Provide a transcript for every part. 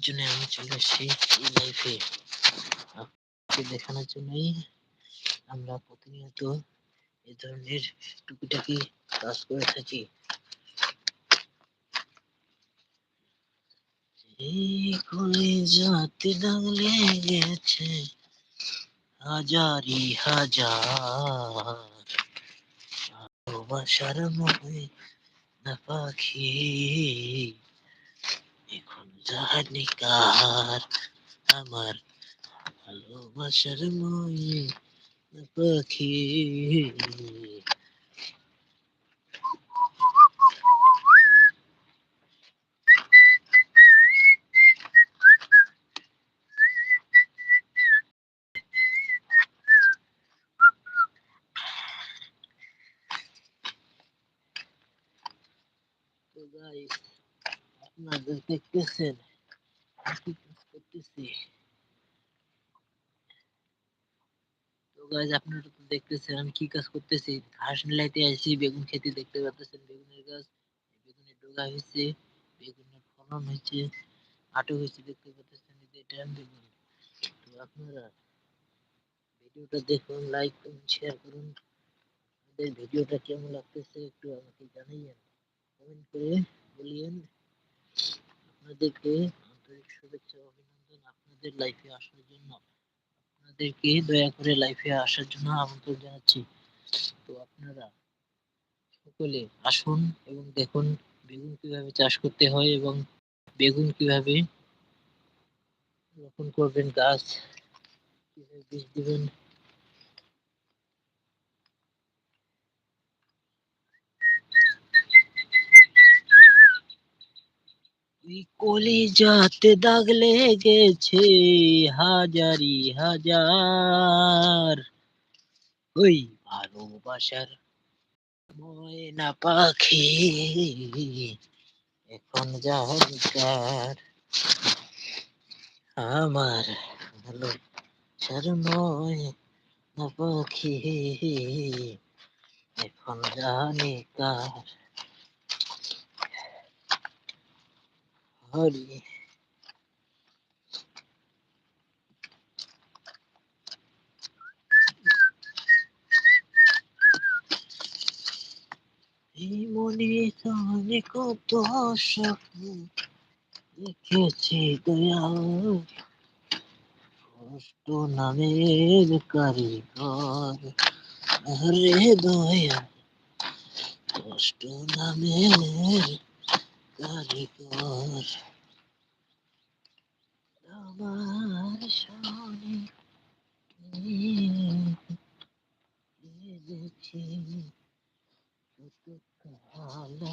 দেখানোর জন্য আমি চলে এসেছি এই লাইফে আপনাকে দেখানোর জন্যই আমরা প্রতিনিয়ত এ ধরনের টুকিটাকি কাজ করে থাকি। এই কলেজাতে দাগ লেগেছে হাজারি হাজার। ভালোবাসার মনে না পাখি। এখন জানি কার আমার ভালোবাসার মই পাখি তো গাইস আপনাদের দেখতেছেন? কি কাজ করতেছি তো গাইস আপনারা তো দেখতেছেন কি কাজ করতেছি। ঘাস নিলাইতে আইছি বেগুন খেতে দেখতে পাচ্ছেন বেগুনের গাছ, বেগুনের ডগা হয়েছে, বেগুনের ফলন হয়েছে আটক হয়েছে, দেখতে পাচ্ছেন বেগুন। তো আপনারা ভিডিওটা দেখুন লাইক করুন শেয়ার করুন। ভিডিওটা কেমন লাগতেছে একটু আমাকে জানাইয়েন। কমেন্ট করে বলিয়েন। আপনাদেরকে আন্তরিক শুভেচ্ছা অভিনন্দন আপনাদের লাইফে আসার জন্য। আপনাদেরকে দয়া করে লাইফে আসার জন্য আমন্ত্রণ জানাচ্ছি। তো আপনারা সকলে আসুন এবং দেখুন বেগুন কীভাবে চাষ করতে হয় এবং বেগুন কীভাবে রোপণ করবেন, গাছ কীভাবে বীজ দিবেন ওই কলিজাতে দাগ লেগেছে হাজারি হাজার। ওই ভালোবাসার ময়না পাখি এখন যাহার আমার ভালো ময়না পাখি এখন জানি কার হরি মনে আমি কত দেখেছি দয়াল। কষ্ট নামের কারিগর। রে দয়া কষ্ট নামের কারিগর আমার সামনে দেখি কত কালা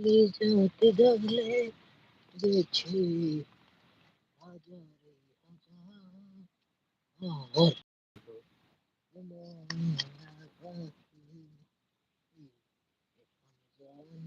হরে কলিজাতে দাগলে গেছে হাজারে হাজার জানি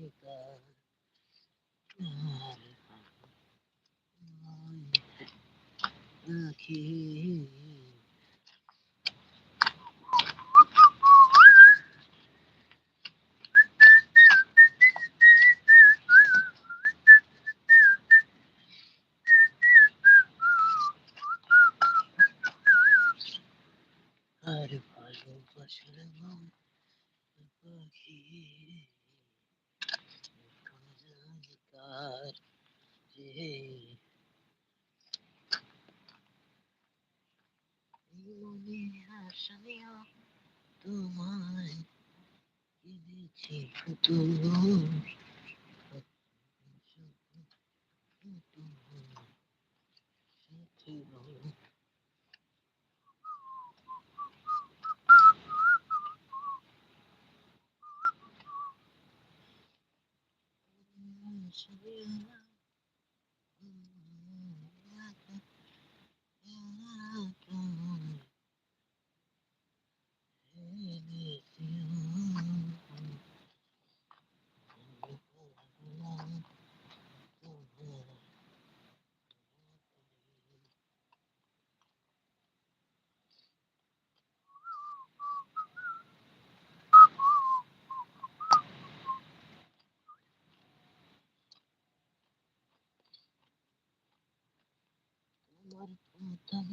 tu Yeah. তোমার প্রথমে তোমার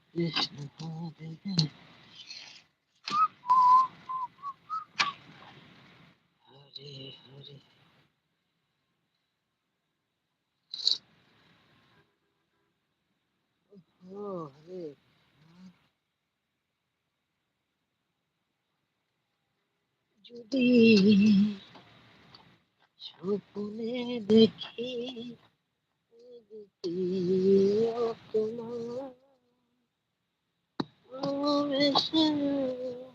কৃষ্ণ হরে হরে হরে ও হরে যদি স্বপ্নে দেখি যদি তোমার ভালোবেসে তোমায়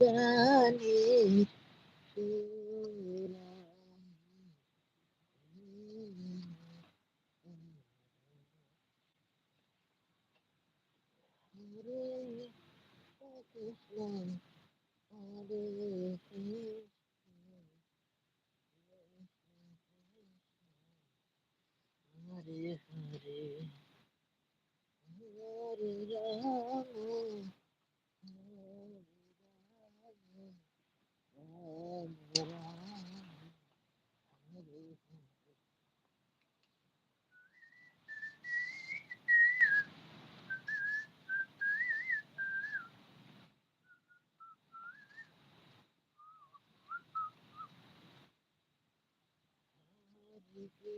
তোমার গানে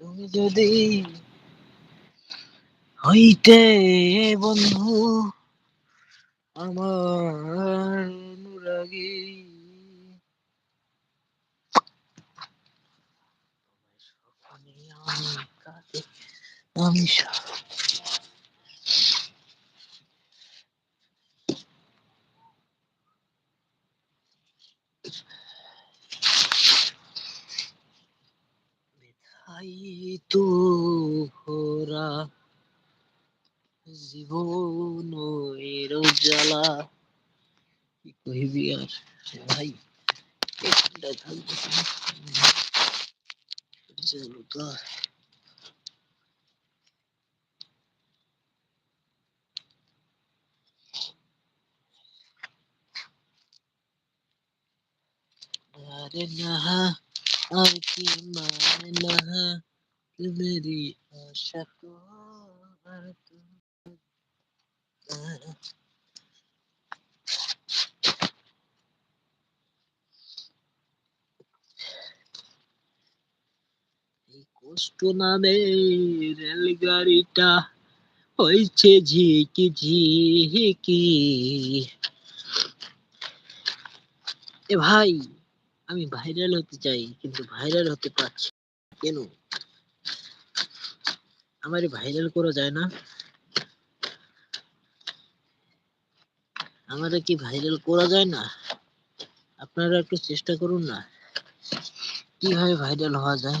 তুমি যদি হইতে বন্ধু আমার অনুরাগী আমি কাঁদে হাই তু হরা জীবন এর জ্বালা। কি কহিবি আর? ভাই একটা থাকবে জানো আরকি মানাহা তোমারি আশা কর কষ্ট নামে রেলগাড়িটা হয়েছে ঝিকি ঝিকি। এ ভাই আমি ভাইরাল হতে চাই, কিন্তু ভাইরাল হতে পারছি। কেন? আমার ভাইরাল করা যায় না। আমাদের কি ভাইরাল করা যায় না? আপনারা একটু চেষ্টা করুন না। কীভাবে ভাইরাল হওয়া যায়?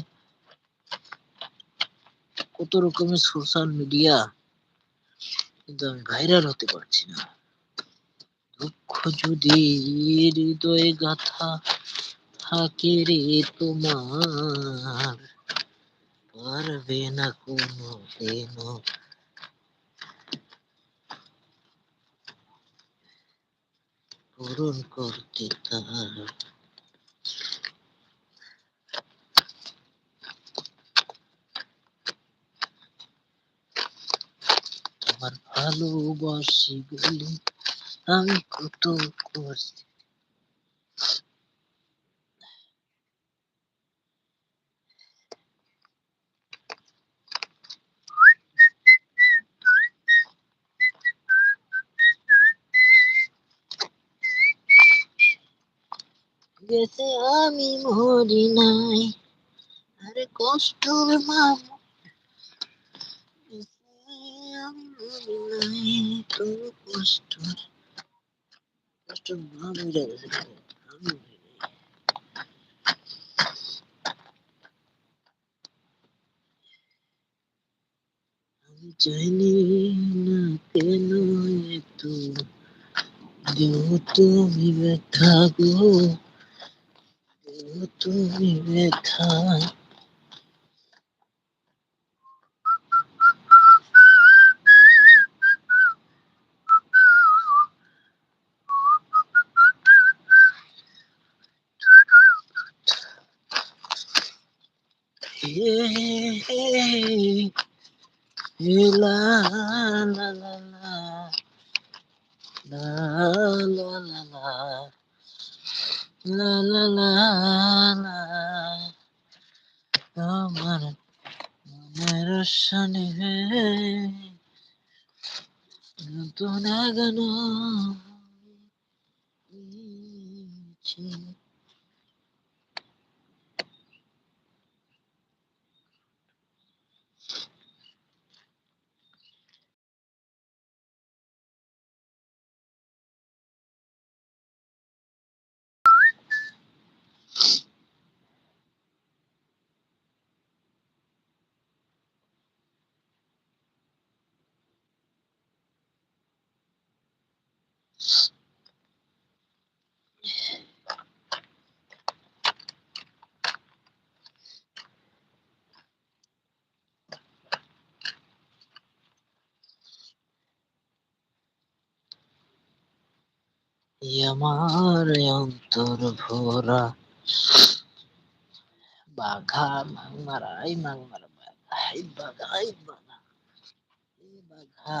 কত রকমের সোশ্যাল মিডিয়া কিন্তু আমি ভাইরাল হতে পারছি না। দুঃখ যদি হৃদয়ে গাথা থাকে রে তোমার। পারবে না কোনো দিন পূরণ করতে তার। আমার ভালোবাসি বলে আমি কত করছি। গেছে আমি মরি নাই। আরে কষ্ট। মা গেছে আমি কষ্ট আমি চাইনি না কেন এত তুমি ব্যথা গো। তুমি হে লা লা লা লা la la la la la la la. আমার মনের শনি নতুন গানো আমার অন্তর ভরা। বাঘা মাংমারা এই মাংমারা বাঘা এই বাঘা এই বাঘা এই বাঘা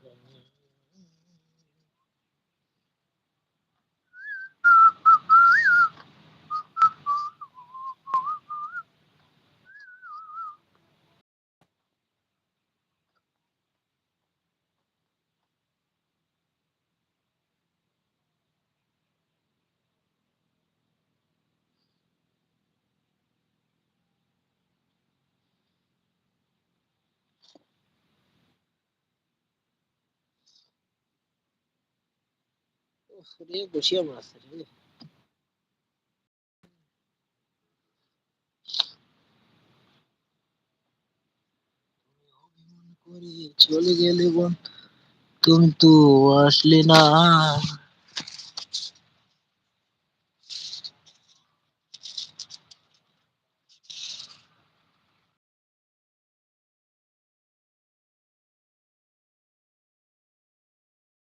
again. উফ রে বসিয়া মাছ রে চলে গেলে বোন তুমি তো আসলে না।